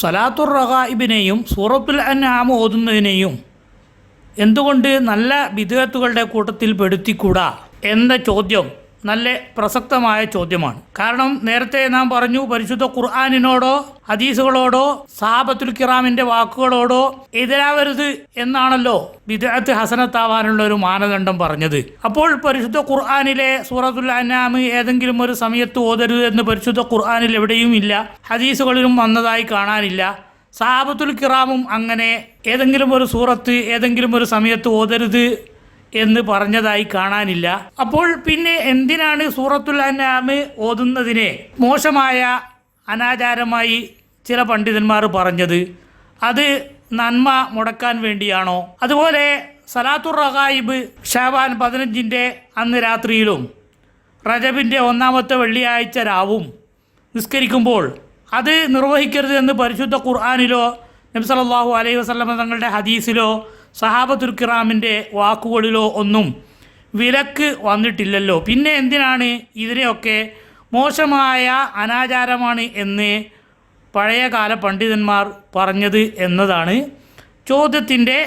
സലാത്തുർ റഹായിബിനെയും സൂറത്തുൽ അന്നാമ ഓതുന്നതിനെയും എന്തുകൊണ്ട് നല്ല വിധേയത്തുകളുടെ കൂട്ടത്തിൽ പെടുത്തിക്കൂടാ? എന്ന ചോദ്യം നല്ല പ്രസക്തമായ ചോദ്യമാണ്. കാരണം നേരത്തെ നാം പറഞ്ഞു പരിശുദ്ധ ഖുർആാനിനോടോ ഹദീസുകളോടോ സാബത്തുൽ കിറാമിന്റെ വാക്കുകളോടോ എതിരാവരുത് എന്നാണല്ലോ വിദേഹത്ത് ഹസനത്താവാനുള്ള ഒരു മാനദണ്ഡം പറഞ്ഞത്. അപ്പോൾ പരിശുദ്ധ ഖുർആാനിലെ സൂറത്തുൽ അനാമ് ഏതെങ്കിലും ഒരു സമയത്ത് ഓതരുത് എന്ന് പരിശുദ്ധ ഖുർആാനിൽ എവിടെയും ഇല്ല. ഹദീസുകളിലും വന്നതായി കാണാനില്ല. സാബത്തുൽ കിറാമും അങ്ങനെ ഏതെങ്കിലും ഒരു സൂറത്ത് ഏതെങ്കിലും ഒരു സമയത്ത് ഓതരുത് എന്ന് പറഞ്ഞതായി കാണാനില്ല. അപ്പോൾ പിന്നെ എന്തിനാണ് സൂറത്തുൽ അനാമ് ഓതുന്നതിനെ മോശമായ അനാചാരമായി ചില പണ്ഡിതന്മാർ പറഞ്ഞത്? അത് നന്മ മുടക്കാൻ വേണ്ടിയാണോ? അതുപോലെ സലാത്തുർ റഹായിബ് ഷാബാൻ പതിനഞ്ചിന്റെ അന്ന് രാത്രിയിലും റജബിന്റെ ഒന്നാമത്തെ വെള്ളിയാഴ്ച രാവും നിസ്കരിക്കുമ്പോൾ അത് നിർവഹിക്കരുത് എന്ന് പരിശുദ്ധ ഖുർആാനിലോ നബ്സലാഹു അലൈഹി വസ്ലമ തങ്ങളുടെ ഹദീസിലോ സഹാബത്തുൽ കിറാമിന്റെ വാക്കുകളിലോ ഒന്നും വിലക്ക് വന്നിട്ടില്ലല്ലോ. പിന്നെ എന്തിനാണ് ഇതിനെയൊക്കെ മോശമായ അനാചാരമാണ് എന്ന് പഴയകാല പണ്ഡിതന്മാർ പറഞ്ഞത് എന്നതാണ് ചോദ്യത്തിന്റെ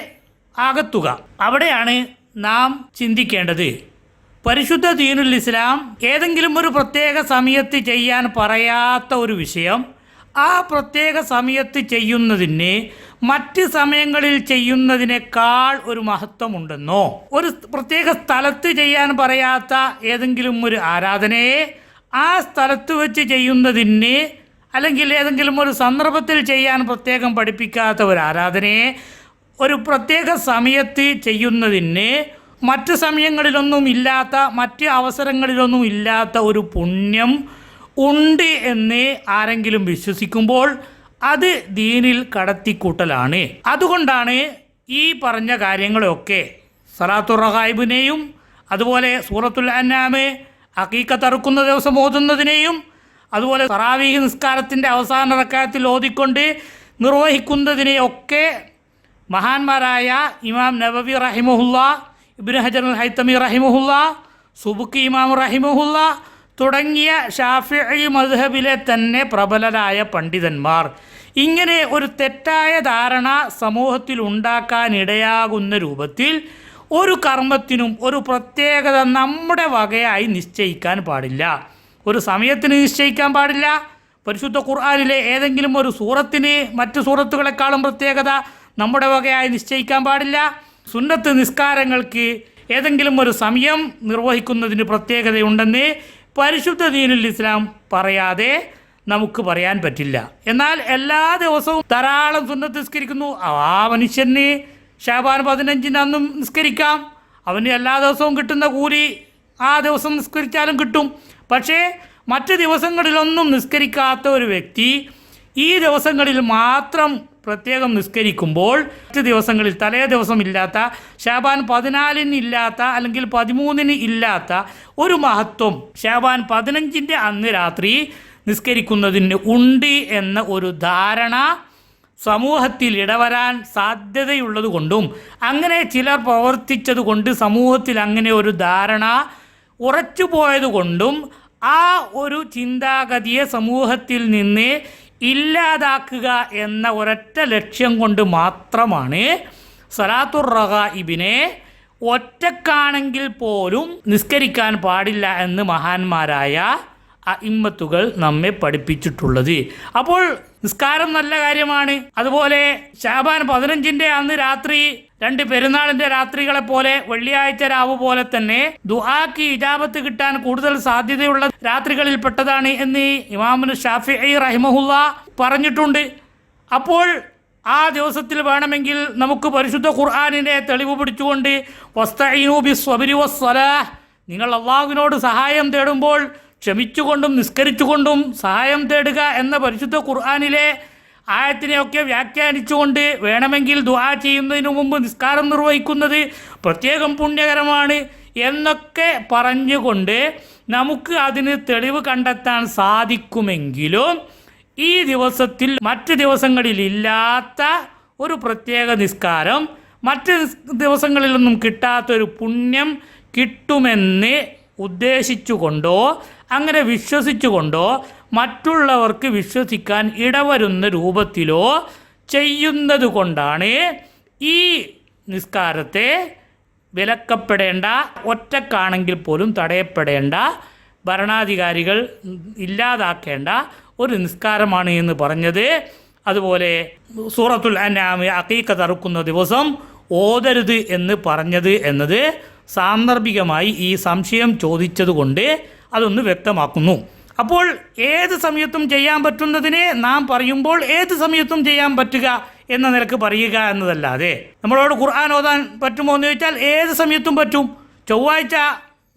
ആകത്തുക. അവിടെയാണ് നാം ചിന്തിക്കേണ്ടത്. പരിശുദ്ധ ദീനുൽ ഇസ്ലാം ഏതെങ്കിലും ഒരു പ്രത്യേക സമയത്ത് ചെയ്യാൻ പറയാത്ത ഒരു വിഷയം ആ പ്രത്യേക സമയത്ത് ചെയ്യുന്നതിന് മറ്റ് സമയങ്ങളിൽ ചെയ്യുന്നതിനേക്കാൾ ഒരു മഹത്വമുണ്ടെന്നോ? ഒരു പ്രത്യേക സ്ഥലത്ത് ചെയ്യാൻ പറയാത്ത ഏതെങ്കിലും ഒരു ആരാധനയെ ആ സ്ഥലത്ത് വെച്ച് ചെയ്യുന്നതിന് അല്ലെങ്കിൽ ഏതെങ്കിലും ഒരു സന്ദർഭത്തിൽ ചെയ്യാൻ പ്രത്യേകം പഠിപ്പിക്കാത്ത ഒരു ആരാധനയെ ഒരു പ്രത്യേക സമയത്ത് ചെയ്യുന്നതിന് മറ്റ് സമയങ്ങളിലൊന്നും ഇല്ലാത്ത മറ്റ് അവസരങ്ങളിലൊന്നും ഇല്ലാത്ത ഒരു പുണ്യം ഉണ്ട് എന്ന് ആരെങ്കിലും വിശ്വസിക്കുമ്പോൾ അത് ദീനിൽ കടത്തിക്കൂട്ടലാണ്. അതുകൊണ്ടാണ് ഈ പറഞ്ഞ കാര്യങ്ങളൊക്കെ സലാത്തു റഹായിബിനെയും അതുപോലെ സൂറത്തുൽ അന്നാമെ അക്കീക്കത്തറുക്കുന്ന ദിവസം ഓതുന്നതിനെയും അതുപോലെ സറാവീഹ് നിസ്കാരത്തിന്റെ അവസാന റക്കാത്തിൽ ഓതിക്കൊണ്ട് നിർവഹിക്കുന്നതിനെയൊക്കെ മഹാന്മാരായ ഇമാം നബവി റഹിമുഹുല്ല ഇബ്നു ഹജർ ഹൈത്തമി റഹിമുഹുല്ല സുബുക്കി ഇമാം റഹിമുല്ല തുടങ്ങിയ ഷാഫി മദ്ഹബിലെ തന്നെ പ്രബലരായ പണ്ഡിതന്മാർ. ഇങ്ങനെ ഒരു തെറ്റായ ധാരണ സമൂഹത്തിൽ ഉണ്ടാക്കാനിടയാകുന്ന രൂപത്തിൽ ഒരു കർമ്മത്തിനും ഒരു പ്രത്യേകത നമ്മുടെ വകയായി നിശ്ചയിക്കാൻ പാടില്ല. ഒരു സമയത്തിന് നിശ്ചയിക്കാൻ പാടില്ല. പരിശുദ്ധ ഖുർആാനിലെ ഏതെങ്കിലും ഒരു സൂറത്തിന് മറ്റു സൂറത്തുകളെക്കാളും പ്രത്യേകത നമ്മുടെ വകയായി നിശ്ചയിക്കാൻ പാടില്ല. സുന്നത്ത് നിസ്കാരങ്ങൾക്ക് ഏതെങ്കിലും ഒരു സമയം നിർവഹിക്കുന്നതിന് പ്രത്യേകതയുണ്ടെന്ന് പരിശുദ്ധ ദീനുൽ ഇസ്ലാം പറയാതെ നമുക്ക് പറയാൻ പറ്റില്ല. എന്നാൽ എല്ലാ ദിവസവും ധാരാളം സുന്നത്ത് നിസ്കരിക്കുന്നു. ആ മനുഷ്യന് ഷാബാൻ പതിനഞ്ചിന് അന്നും നിസ്കരിക്കാം. അവന് എല്ലാ ദിവസവും കിട്ടുന്ന കൂലി ആ ദിവസം നിസ്കരിച്ചാലും കിട്ടും. പക്ഷേ മറ്റ് ദിവസങ്ങളിലൊന്നും നിസ്കരിക്കാത്ത ഒരു വ്യക്തി ഈ ദിവസങ്ങളിൽ മാത്രം പ്രത്യേകം നിസ്കരിക്കുമ്പോൾ മറ്റ് ദിവസങ്ങളിൽ തലേ ദിവസം ഇല്ലാത്ത ഷാബാൻ പതിനാലിന് ഇല്ലാത്ത അല്ലെങ്കിൽ പതിമൂന്നിന് ഇല്ലാത്ത ഒരു മഹത്വം ഷാബാൻ പതിനഞ്ചിന്റെ അന്ന് രാത്രി നിസ്കരിക്കുന്നതിന് ഉണ്ട് എന്ന ഒരു ധാരണ സമൂഹത്തിൽ ഇടവരാൻ സാധ്യതയുള്ളത് കൊണ്ടും അങ്ങനെ ചിലർ പ്രവർത്തിച്ചത് കൊണ്ട് സമൂഹത്തിൽ അങ്ങനെ ഒരു ധാരണ ഉറച്ചു പോയത് കൊണ്ടും ആ ഒരു ചിന്താഗതിയെ സമൂഹത്തിൽ നിന്ന് ഇല്ലാതാക്കുക എന്ന ഒരൊറ്റ ലക്ഷ്യം കൊണ്ട് മാത്രമാണ് സലാത്തുർ റഹ ഇബിനെ ഒറ്റക്കാണെങ്കിൽ പോലും നിസ്കരിക്കാൻ പാടില്ല എന്ന് മഹാന്മാരായ അയിമ്മത്തുകൾ നമ്മെ പഠിപ്പിച്ചിട്ടുള്ളത്. അപ്പോൾ നിസ്കാരം നല്ല കാര്യമാണ്. അതുപോലെ ഷാബാൻ പതിനഞ്ചിന്റെ അന്ന് രാത്രി രണ്ട് പെരുന്നാളിന്റെ രാത്രികളെ പോലെ വെള്ളിയാഴ്ച രാവ് പോലെ തന്നെ ദുഹാക്ക് ഇജാബത്ത് കിട്ടാൻ കൂടുതൽ സാധ്യതയുള്ള രാത്രികളിൽ പെട്ടതാണ് എന്ന് ഇമാമുൽ ഷാഫി റഹിമഹുല്ല പറഞ്ഞിട്ടുണ്ട്. അപ്പോൾ ആ ദിവസത്തിൽ വേണമെങ്കിൽ നമുക്ക് പരിശുദ്ധ ഖുർആാനിനെ തെളിവ് പിടിച്ചുകൊണ്ട് വസ്തഈനു ബിസ്വബരി വസ്സലാഹ് നിങ്ങൾ അള്ളാഹുവിനോട് സഹായം തേടുമ്പോൾ ക്ഷമിച്ചുകൊണ്ടും നിസ്കരിച്ചുകൊണ്ടും സഹായം തേടുക എന്ന പരിശുദ്ധ ഖുർആാനിലെ ആയത്തിനെയൊക്കെ വ്യാഖ്യാനിച്ചുകൊണ്ട് വേണമെങ്കിൽ ദുആ ചെയ്യുന്നതിന് മുമ്പ് നിസ്കാരം നിർവഹിക്കുന്നത് പ്രത്യേകം പുണ്യകരമാണ് എന്നൊക്കെ പറഞ്ഞുകൊണ്ട് നമുക്ക് അതിന് തെളിവ് കണ്ടെത്താൻ സാധിക്കുമെങ്കിലും ഈ ദിവസത്തിൽ മറ്റ് ദിവസങ്ങളിലില്ലാത്ത ഒരു പ്രത്യേക നിസ്കാരം മറ്റ് ദിവസങ്ങളിലൊന്നും കിട്ടാത്തൊരു പുണ്യം കിട്ടുമെന്ന് ഉദ്ദേശിച്ചുകൊണ്ടോ അങ്ങനെ വിശ്വസിച്ചുകൊണ്ടോ മറ്റുള്ളവർക്ക് വിശ്വസിക്കാൻ ഇടവരുന്ന രൂപത്തിലോ ചെയ്യുന്നത് കൊണ്ടാണ് ഈ നിസ്കാരത്തെ വിലക്കപ്പെടേണ്ട ഒറ്റക്കാണെങ്കിൽ പോലും തടയപ്പെടേണ്ട ഭരണാധികാരികൾ ഇല്ലാതാക്കേണ്ട ഒരു നിസ്കാരമാണ് എന്ന് പറഞ്ഞത്. അതുപോലെ സൂറത്തുൽ അനാമി അക്കീക്ക തറുക്കുന്ന ദിവസം ഓതരുത് എന്ന് പറഞ്ഞത് എന്നത് സാന്ദർഭികമായി ഈ സംശയം ചോദിച്ചതുകൊണ്ട് അതൊന്ന് വ്യക്തമാക്കുന്നു. അപ്പോൾ ഏത് സമയത്തും ചെയ്യാൻ പറ്റുന്നതിനെ നാം പറയുമ്പോൾ ഏത് സമയത്തും ചെയ്യാൻ പറ്റുക എന്ന നിലയ്ക്ക് പറയുക എന്നതല്ലാതെ. നമ്മളോട് ഖുർആൻ ഓതാൻ പറ്റുമോ എന്ന് ചോദിച്ചാൽ ഏത് സമയത്തും പറ്റും. ചൊവ്വാഴ്ച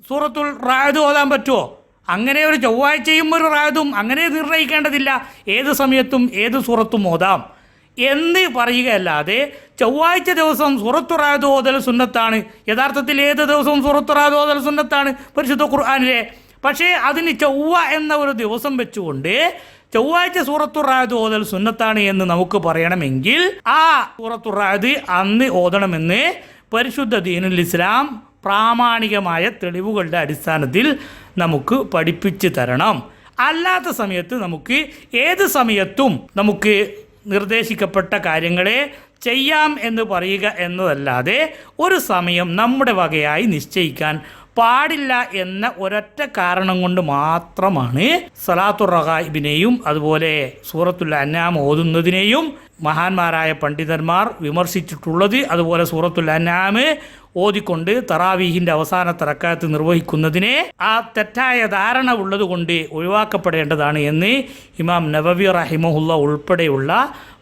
സൂറത്തുൽ റായത് ഓതാൻ പറ്റുമോ? അങ്ങനെ ഒരു ചൊവ്വാഴ്ചയും ഒരു റായതും അങ്ങനെ നിർണയിക്കേണ്ടതില്ല. ഏത് സമയത്തും ഏത് സൂറത്തും ഓതാം. എന്ന് പറയുകയല്ലാതെ ചൊവ്വാഴ്ച ദിവസം സൂറത്തുറായത് ഓതൽ സുന്നത്താണ്. യഥാർത്ഥത്തിൽ ഏത് ദിവസവും സൂറത്തുറായത് ഓതൽ സുന്നത്താണ്. പരിശുദ്ധ ഖുർആാനിലെ പക്ഷേ അതിന് ചൊവ്വ എന്ന ഒരു ദിവസം വെച്ചുകൊണ്ട് ചൊവ്വാഴ്ച സൂറത്തുറായത് ഓതൽ സുന്നത്താണ് എന്ന് നമുക്ക് പറയണമെങ്കിൽ ആ സൂറത്തുറായത് അന്ന് ഓതണമെന്ന് പരിശുദ്ധ ദീനുൽ ഇസ്ലാം പ്രാമാണികമായ തെളിവുകളുടെ അടിസ്ഥാനത്തിൽ നമുക്ക് പഠിപ്പിച്ചു തരണം. അല്ലാത്ത സമയത്ത് നമുക്ക് ഏത് സമയത്തും നമുക്ക് നിർദ്ദേശിക്കപ്പെട്ട കാര്യങ്ങളെ ചെയ്യാം എന്ന് പറയുക എന്നതല്ലാതെ ഒരു സമയം നമ്മുടെ വകയായി നിശ്ചയിക്കാൻ പാടില്ല എന്ന ഒരൊറ്റ കാരണം കൊണ്ട് മാത്രമാണ് സലാത്തുർ റഹായിബിനെയും അതുപോലെ സൂറത്തുൽ അന്നാം ഓതുന്നതിനെയും മഹാന്മാരായ പണ്ഡിതന്മാർ വിമർശിച്ചിട്ടുള്ളത് അതുപോലെ സൂറത്തുൽ അന്നാം ഓതിക്കൊണ്ട് തറാവീഹിന്റെ അവസാന തറക്കാലത്ത് നിർവഹിക്കുന്നതിനെ ആ തെറ്റായ ധാരണ ഉള്ളതുകൊണ്ട് ഒഴിവാക്കപ്പെടേണ്ടതാണ് എന്ന് ഇമാം നബവി റഹിമഹുല്ല ഉൾപ്പെടെയുള്ള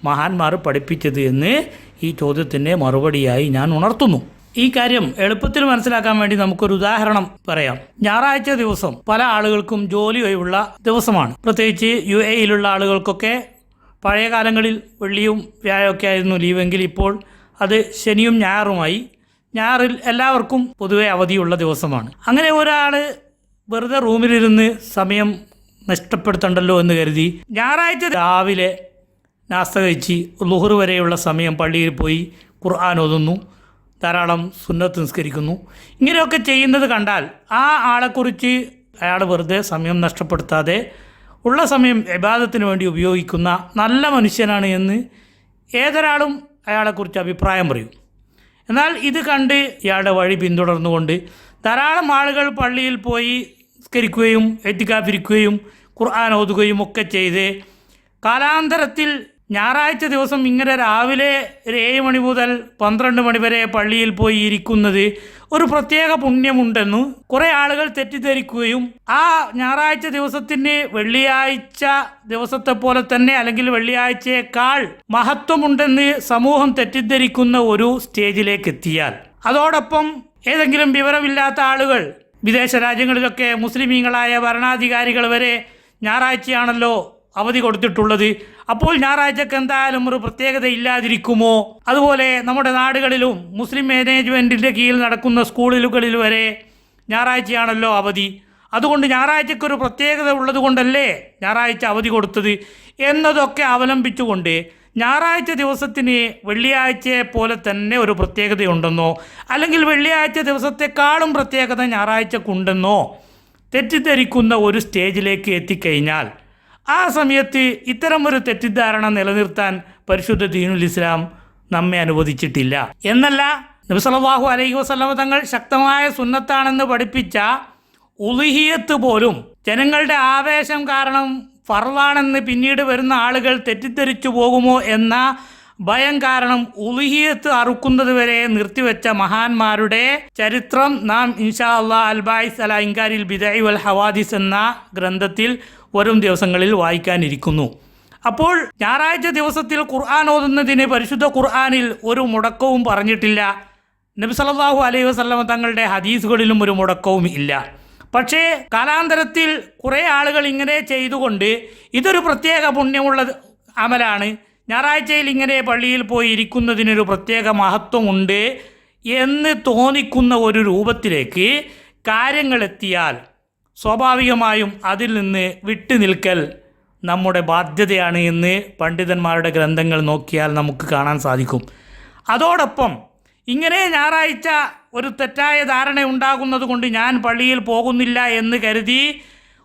മഹാന്മാർ പഠിപ്പിച്ചത് എന്ന് ഈ ചോദ്യത്തിന്റെ മറുപടിയായി ഞാൻ ഉണർത്തുന്നു. ഈ കാര്യം എളുപ്പത്തിൽ മനസ്സിലാക്കാൻ വേണ്ടി നമുക്കൊരു ഉദാഹരണം പറയാം. ഞായറാഴ്ച ദിവസം പല ആളുകൾക്കും ജോലി ഒഴിവുള്ള ദിവസമാണ്. പ്രത്യേകിച്ച് യു എയിലുള്ള ആളുകൾക്കൊക്കെ പഴയ കാലങ്ങളിൽ വെള്ളിയും വ്യാഴമൊക്കെ ആയിരുന്നു ലീവെങ്കിൽ ഇപ്പോൾ അത് ശനിയും ഞായറുമായി. ഞായറിൽ എല്ലാവർക്കും പൊതുവെ അവധിയുള്ള ദിവസമാണ്. അങ്ങനെ ഒരാൾ വെറുതെ റൂമിലിരുന്ന് സമയം നഷ്ടപ്പെടുത്തണ്ടല്ലോ എന്ന് കരുതി ഞായറാഴ്ച രാവിലെ നാസ്ത കഴിച്ച് ലുഹർ വരെയുള്ള സമയം പള്ളിയിൽ പോയി ഖുർആൻ ഓതുന്നു. ധാരാളം സുന്നത്ത് നിസ്കരിക്കുന്നു. ഇങ്ങനെയൊക്കെ ചെയ്യുന്നത് കണ്ടാൽ ആ ആളെക്കുറിച്ച് അയാൾ വെറുതെ സമയം നഷ്ടപ്പെടുത്താതെ ഉള്ള സമയം വിവാദത്തിന് വേണ്ടി ഉപയോഗിക്കുന്ന നല്ല മനുഷ്യനാണ് എന്ന് ഏതൊരാളും അയാളെക്കുറിച്ച് അഭിപ്രായം പറയും. എന്നാൽ ഇത് കണ്ട് ഇയാളുടെ വഴി പിന്തുടർന്നുകൊണ്ട് ധാരാളം ആളുകൾ പള്ളിയിൽ പോയി സ്കരിക്കുകയും എത്തിക്കാതിരിക്കുകയും ഖുർആൻ ഓതുകയും ഒക്കെ ചെയ്ത് കാലാന്തരത്തിൽ ഞായറാഴ്ച ദിവസം ഇങ്ങനെ രാവിലെ ഒരു ഏഴ് മണി മുതൽ പന്ത്രണ്ട് മണി വരെ പള്ളിയിൽ പോയി ഇരിക്കുന്നത് ഒരു പ്രത്യേക പുണ്യമുണ്ടെന്ന് കുറേ ആളുകൾ തെറ്റിദ്ധരിക്കുകയും ആ ഞായറാഴ്ച ദിവസത്തിന് വെള്ളിയാഴ്ച ദിവസത്തെ പോലെ തന്നെ അല്ലെങ്കിൽ വെള്ളിയാഴ്ചയേക്കാൾ മഹത്വമുണ്ടെന്ന് സമൂഹം തെറ്റിദ്ധരിക്കുന്ന ഒരു സ്റ്റേജിലേക്ക് എത്തിയാൽ. അതോടൊപ്പം ഏതെങ്കിലും വിവരമില്ലാത്ത ആളുകൾ വിദേശ രാജ്യങ്ങളിലൊക്കെ മുസ്ലിമീങ്ങളായ ഭരണാധികാരികൾ വരെ ഞായറാഴ്ചയാണല്ലോ അവധി കൊടുത്തിട്ടുള്ളത്. അപ്പോൾ ഞായറാഴ്ചക്ക് എന്തായാലും ഒരു പ്രത്യേകത ഇല്ലാതിരിക്കുമോ? അതുപോലെ നമ്മുടെ നാടുകളിലും മുസ്ലിം മാനേജ്മെന്റിന്റെ കീഴിൽ നടക്കുന്ന സ്കൂളുകളിൽ വരെ ഞായറാഴ്ചയാണല്ലോ അവധി. അതുകൊണ്ട് ഞായറാഴ്ചയ്ക്ക് ഒരു പ്രത്യേകത ഉള്ളത് കൊണ്ടല്ലേ ഞായറാഴ്ച അവധി കൊടുത്തത് എന്നതൊക്കെ അവലംബിച്ചുകൊണ്ട് ഞായറാഴ്ച ദിവസത്തിന് വെള്ളിയാഴ്ചയെ പോലെ തന്നെ ഒരു പ്രത്യേകതയുണ്ടെന്നോ അല്ലെങ്കിൽ വെള്ളിയാഴ്ച ദിവസത്തെക്കാളും പ്രത്യേകത ഞായറാഴ്ചക്കുണ്ടെന്നോ തെറ്റിദ്ധരിക്കുന്ന ഒരു സ്റ്റേജിലേക്ക് എത്തിക്കഴിഞ്ഞാൽ ആ സമയത്ത് ഇത്തരം ഒരു തെറ്റിദ്ധാരണ നിലനിർത്താൻ പരിശുദ്ധ ദീനുൽ ഇസ്ലാം നമ്മെ അനുവദിച്ചിട്ടില്ല. എന്നല്ല നബിസലാഹു അലൈഹി വസ്ലമ തങ്ങൾ ശക്തമായ സുന്നത്താണെന്ന് പഠിപ്പിച്ച ഉലിഹിയത്ത് പോലും ജനങ്ങളുടെ ആവേശം കാരണം ഫർവാണെന്ന് പിന്നീട് വരുന്ന ആളുകൾ തെറ്റിദ്ധരിച്ചു പോകുമോ എന്ന ഭയം കാരണം ഉലിഹിയത്ത് അറുക്കുന്നത് വരെ നിർത്തിവെച്ച മഹാന്മാരുടെ ചരിത്രം നാം ഇൻഷാ അള്ളാഹ് അൽബായിസ് അല ഇൻകാരിൽ ബിദൈ വൽ ഹവാദിസ് എന്ന ഗ്രന്ഥത്തിൽ വരും ദിവസങ്ങളിൽ വായിക്കാനിരിക്കുന്നു. അപ്പോൾ ഞായറാഴ്ച ദിവസത്തിൽ ഖുർആൻ ഓതുന്നതിന് പരിശുദ്ധ ഖുർആനിൽ ഒരു മുടക്കവും പറഞ്ഞിട്ടില്ല. നബി സല്ലാഹു അലൈഹി വസ്ലം തങ്ങളുടെ ഹദീസുകളിലും ഒരു മുടക്കവും ഇല്ല. പക്ഷേ കാലാന്തരത്തിൽ കുറേ ആളുകൾ ഇങ്ങനെ ചെയ്തുകൊണ്ട് ഇതൊരു പ്രത്യേക പുണ്യമുള്ള അമലാണ്. ഞായറാഴ്ചയിൽ ഇങ്ങനെ പള്ളിയിൽ പോയി ഇരിക്കുന്നതിനൊരു പ്രത്യേക മഹത്വമുണ്ട് എന്ന് തോന്നിക്കുന്ന ഒരു രൂപത്തിലേക്ക് കാര്യങ്ങളെത്തിയാൽ സ്വാഭാവികമായും അതിൽ നിന്ന് വിട്ടു നിൽക്കൽ നമ്മുടെ ബാധ്യതയാണ് എന്ന് പണ്ഡിതന്മാരുടെ ഗ്രന്ഥങ്ങൾ നോക്കിയാൽ നമുക്ക് കാണാൻ സാധിക്കും. അതോടൊപ്പം ഇങ്ങനെ ഞായറാഴ്ച ഒരു തെറ്റായ ധാരണ ഉണ്ടാകുന്നത് കൊണ്ട് ഞാൻ പള്ളിയിൽ പോകുന്നില്ല എന്ന് കരുതി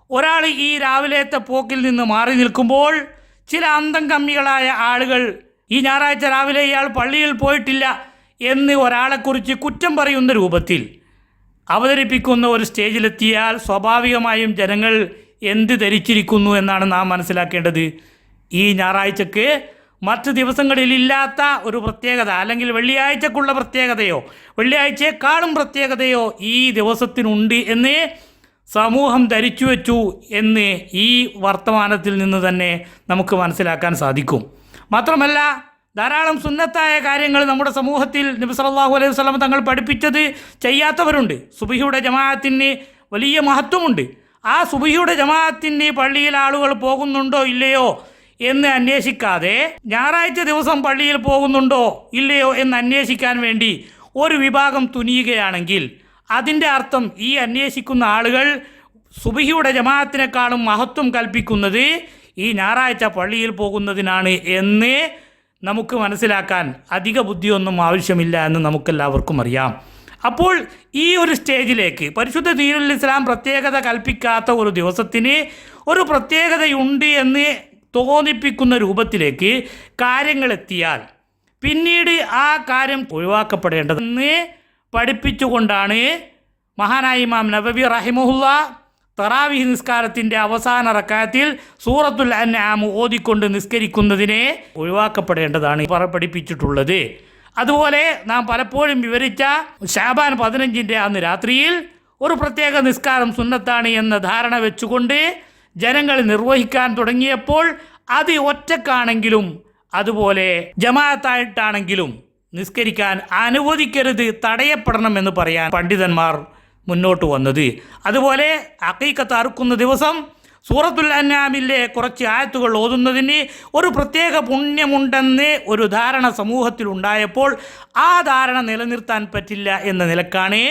ഒരാൾ ഈ രാവിലത്തെ പോക്കിൽ നിന്ന് മാറി നിൽക്കുമ്പോൾ ചില അന്തം കമ്മികളായ ആളുകൾ ഈ ഞായറാഴ്ച രാവിലെ ഇയാൾ പള്ളിയിൽ പോയിട്ടില്ല എന്ന് ഒരാളെക്കുറിച്ച് കുറ്റം പറയുന്ന രൂപത്തിൽ അവതരിപ്പിക്കുന്ന ഒരു സ്റ്റേജിലെത്തിയാൽ സ്വാഭാവികമായും ജനങ്ങൾ എന്ത് ധരിച്ചിരിക്കുന്നു എന്നാണ് നാം മനസ്സിലാക്കേണ്ടത്. ഈ ഞായറാഴ്ചക്ക് മറ്റ് ദിവസങ്ങളിലില്ലാത്ത ഒരു പ്രത്യേകത അല്ലെങ്കിൽ വെള്ളിയാഴ്ചക്കുള്ള പ്രത്യേകതയോ വെള്ളിയാഴ്ചയെക്കാളും പ്രത്യേകതയോ ഈ ദിവസത്തിനുണ്ട് എന്ന് സമൂഹം ധരിച്ചു വെച്ചു എന്ന് ഈ വർത്തമാനത്തിൽ നിന്ന് തന്നെ നമുക്ക് മനസ്സിലാക്കാൻ സാധിക്കും. മാത്രമല്ല ധാരാളം സുന്നത്തായ കാര്യങ്ങൾ നമ്മുടെ സമൂഹത്തിൽ നബി സല്ലല്ലാഹു അലൈഹി വസല്ലം തങ്ങൾ പഠിപ്പിച്ചത് ചെയ്യാത്തവരുണ്ട്. സുബിഹിയുടെ ജമാഅത്തിന് വലിയ മഹത്വമുണ്ട്. ആ സുബിഹിയുടെ ജമാഅത്തിന് പള്ളിയിൽ ആളുകൾ പോകുന്നുണ്ടോ ഇല്ലയോ എന്ന് അന്വേഷിക്കാതെ ഞായറാഴ്ച ദിവസം പള്ളിയിൽ പോകുന്നുണ്ടോ ഇല്ലയോ എന്ന് അന്വേഷിക്കാൻ വേണ്ടി ഒരു വിഭാഗം തുനിയുകയാണെങ്കിൽ അതിന്റെ അർത്ഥം ഈ അന്വേഷിക്കുന്ന ആളുകൾ സുബിഹിയുടെ ജമാഅത്തിനേക്കാളും മഹത്വം കൽപ്പിക്കുന്നത് ഈ ഞായറാഴ്ച പള്ളിയിൽ പോകുന്നതിനാണ് എന്ന് നമുക്ക് മനസ്സിലാക്കാൻ അധിക ബുദ്ധിയൊന്നും ആവശ്യമില്ല എന്ന് നമുക്കെല്ലാവർക്കും അറിയാം. അപ്പോൾ ഈ ഒരു സ്റ്റേജിലേക്ക് പരിശുദ്ധ ദീനുൽ ഇസ്ലാം പ്രത്യേകത കൽപ്പിക്കാത്ത ഒരു ദിവസത്തിന് ഒരു പ്രത്യേകതയുണ്ട് എന്ന് തോന്നിപ്പിക്കുന്ന രൂപത്തിലേക്ക് കാര്യങ്ങളെത്തിയാൽ പിന്നീട് ആ കാര്യം ഒഴിവാക്കപ്പെടേണ്ടതെന്ന് പഠിപ്പിച്ചുകൊണ്ടാണ് മഹാനായ ഇമാം നബവി റഹിമുല്ല തറാവിഹ് നിസ്കാരത്തിന്റെ അവസാന റക്കാത്തിൽ സൂറത്തുൽ അൻആം ഓതിക്കൊണ്ട് നിസ്കരിക്കുന്നതിനെ ഒഴിവാക്കപ്പെടേണ്ടതാണ് പഠിപ്പിച്ചിട്ടുള്ളത്. അതുപോലെ നാം പലപ്പോഴും വിവരിച്ച ഷാബാൻ പതിനഞ്ചിന്റെ അന്ന് രാത്രിയിൽ ഒരു പ്രത്യേക നിസ്കാരം സുന്നത്താണ് എന്ന ധാരണ വെച്ചുകൊണ്ട് ജനങ്ങൾ നിർവഹിക്കാൻ തുടങ്ങിയപ്പോൾ അത് ഒറ്റക്കാണെങ്കിലും അതുപോലെ ജമാഅത്തായിട്ടാണെങ്കിലും നിസ്കരിക്കാൻ അനുവദിക്കരുത് തടയപ്പെടണമെന്ന് പറയാൻ പണ്ഡിതന്മാർ മുന്നോട്ട് വന്നത്. അതുപോലെ അക്കീക്കത്ത് അറുക്കുന്ന ദിവസം സൂറത്തുൽ അന്നാമിലെ കുറച്ച് ആയത്തുകൾ ഓതുന്നതിന് ഒരു പ്രത്യേക പുണ്യമുണ്ടെന്ന് ഒരു ധാരണ സമൂഹത്തിൽ ഉണ്ടായപ്പോൾ ആ ധാരണ നിലനിർത്താൻ പറ്റില്ല എന്ന നിലക്കാണ്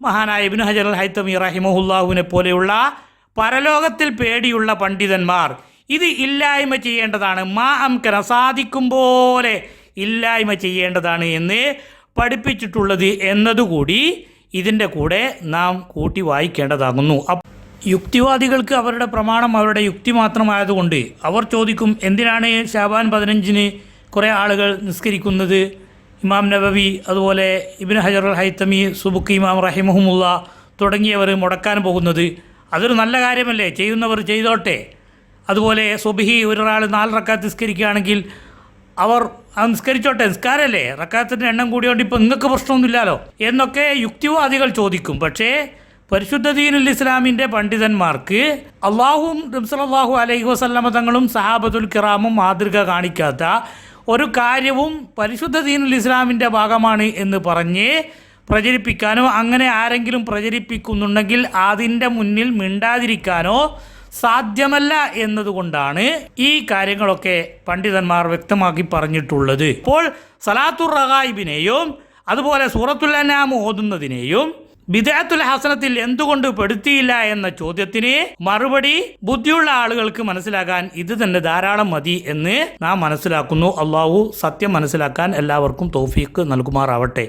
മഹാനായ ഇബ്നു ഹജർ അൽ ഹൈത്തമി പോലെയുള്ള പരലോകത്തിൽ പേടിയുള്ള പണ്ഡിതന്മാർ ഇത് ഇല്ലായ്മ ചെയ്യേണ്ടതാണ്. മാ അംകന സാധിക്കും പോലെ ഇല്ലായ്മ ചെയ്യേണ്ടതാണ് എന്ന് പഠിപ്പിച്ചിട്ടുള്ളത് എന്നതുകൂടി ഇതിന്റെ കൂടെ നാം കൂട്ടി വായിക്കേണ്ടതാകുന്നു. യുക്തിവാദികൾക്ക് അവരുടെ പ്രമാണം അവരുടെ യുക്തി മാത്രമായതുകൊണ്ട് അവർ ചോദിക്കും എന്തിനാണ് ഷാബാൻ പതിനഞ്ചിന് കുറേ ആളുകൾ നിസ്കരിക്കുന്നത്? ഇമാം നബവി അതുപോലെ ഇബിൻ ഹജർ അൽ ഹൈത്തമി സുബുക്ക് ഇമാം റഹിമഹുമുള്ള തുടങ്ങിയവർ മുടക്കാൻ പോകുന്നത്. അതൊരു നല്ല കാര്യമല്ലേ? ചെയ്യുന്നവർ ചെയ്തോട്ടെ. അതുപോലെ സുബിഹി ഒരാൾ നാല് റക്കാത്ത് നിസ്കരിക്കുകയാണെങ്കിൽ അവർ സംസ്കരിച്ചോട്ടെ നിസ്കാരമല്ലേ റക്കാത്തിന്റെ എണ്ണം കൂടിയോണ്ട് ഇപ്പോൾ നിങ്ങൾക്ക് പ്രശ്നമൊന്നുമില്ലല്ലോ? എന്നൊക്കെ യുക്തിവാദികൾ ചോദിക്കും. പക്ഷേ പരിശുദ്ധ ദീനുൽ ഇസ്ലാമിന്റെ പണ്ഡിതന്മാർക്ക് അള്ളാഹും റംസലാഹു അലൈഹി വസല്ലമ തങ്ങളും സഹാബത്തുൽ കിറാമും മാതൃക കാണിക്കാത്ത ഒരു കാര്യവും പരിശുദ്ധ ദീനുൽ ഇസ്ലാമിന്റെ ഭാഗമാണ് എന്ന് പറഞ്ഞ് പ്രചരിപ്പിക്കാനോ അങ്ങനെ ആരെങ്കിലും പ്രചരിപ്പിക്കുന്നുണ്ടെങ്കിൽ അതിന്റെ മുന്നിൽ മിണ്ടാതിരിക്കാനോ സാധ്യമല്ല എന്നതുകൊണ്ടാണ് ഈ കാര്യങ്ങളൊക്കെ പണ്ഡിതന്മാർ വ്യക്തമാക്കി പറഞ്ഞിട്ടുള്ളത്. ഇപ്പോൾ സലാത്തുർ റഹായിബിനെയും അതുപോലെ സൂറത്തുൽ അനാം ഓതുന്നതിനെയും ബിദാത്തുൽ ഹസനത്തിൽ എന്തുകൊണ്ട് പെടുത്തിയില്ല എന്ന ചോദ്യത്തിന് മറുപടി ബുദ്ധിയുള്ള ആളുകൾക്ക് മനസ്സിലാക്കാൻ ഇത് തന്നെ ധാരാളം മതി എന്ന് നാം മനസ്സിലാക്കുന്നു. അള്ളാഹു സത്യം മനസ്സിലാക്കാൻ എല്ലാവർക്കും തോഫീക്ക് നൽകുമാറാവട്ടെ.